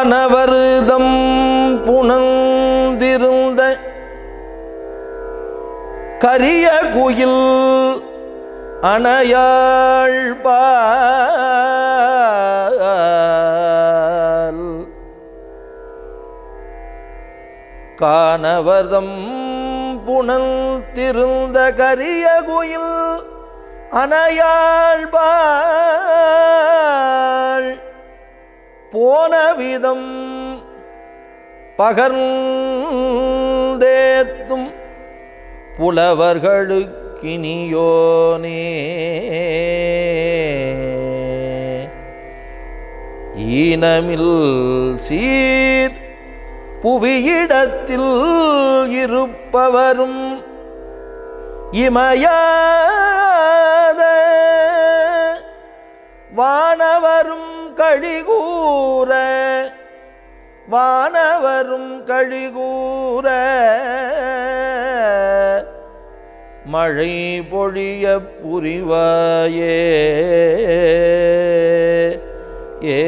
காணவருதம் புணந்திருந்த கரிய குயில் அணையாழ்பால் காணவர்தம் புனல் திருந்த கரிய குயில் அணையாழ்பாள் போன விதம் பகர்ந்தேத்தும் புலவர்களுக்கினியோனே. ஈனமில் சீர் புவியிடத்தில் இருப்பவரும் இமயாத வானவரும் கழிகூற வானவரும் கழிகூற மழை பொழிய புரிவாயே ஏ